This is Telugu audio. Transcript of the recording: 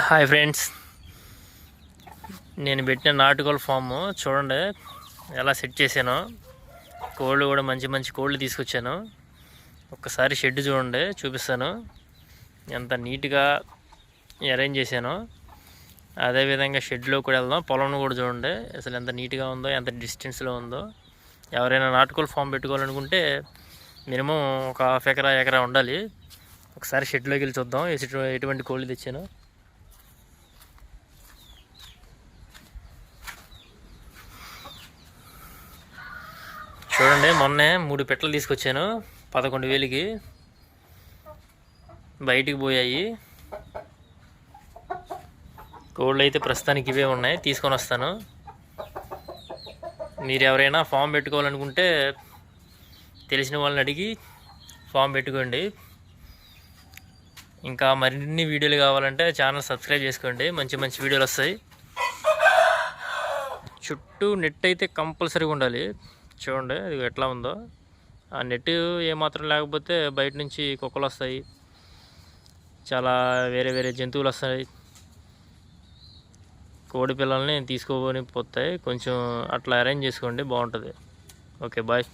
హాయ్ ఫ్రెండ్స్ నేను పెట్టిన నాటుకోళ్ళ ఫామ్ చూడండి ఎలా సెట్ చేశాను. కోళ్ళు కూడా మంచి మంచి కోళ్ళు తీసుకొచ్చాను. ఒక్కసారి షెడ్ చూడండి చూపిస్తాను. ఎంత నీట్గా అరేంజ్ చేశాను. అదేవిధంగా షెడ్లో కూడా వెళ్దాం. పొలం కూడా చూడండి అసలు ఎంత నీట్గా ఉందో ఎంత డిస్టెన్స్లో ఉందో. ఎవరైనా నాటుకోళ్ళ ఫామ్ పెట్టుకోవాలనుకుంటే మినిమం ఒక హాఫ్ ఎకరా ఎకరా ఉండాలి. ఒకసారి షెడ్లోకి వెళ్ళి చూద్దాం ఎటువంటి కోళ్ళు తెచ్చాను. చూడండి మొన్నే మూడు పెట్టలు తీసుకొచ్చాను పదకొండు వేలకి. బయటికి పోయాయి. కోళ్ళు అయితే ప్రస్తుతానికి ఇవే ఉన్నాయి తీసుకొని వస్తాను. మీరు ఎవరైనా ఫామ్ పెట్టుకోవాలనుకుంటే తెలిసిన వాళ్ళని అడిగి ఫామ్ పెట్టుకోండి. ఇంకా మరిన్ని వీడియోలు కావాలంటే ఛానల్ సబ్స్క్రైబ్ చేసుకోండి మంచి మంచి వీడియోలు వస్తాయి. చుట్టూ నెట్ అయితే కంపల్సరీగా ఉండాలి. చూడండి ఇది ఎట్లా ఉందో. ఆ నెట్ ఏమాత్రం లేకపోతే బయట నుంచి కుక్కలు వస్తాయి. చాలా వేరే వేరే జంతువులు వస్తాయి. కోడి పిల్లల్ని తీసుకొని పోతాయి. కొంచెం అట్లా అరేంజ్ చేసుకోండి బాగుంటుంది. Okay bye.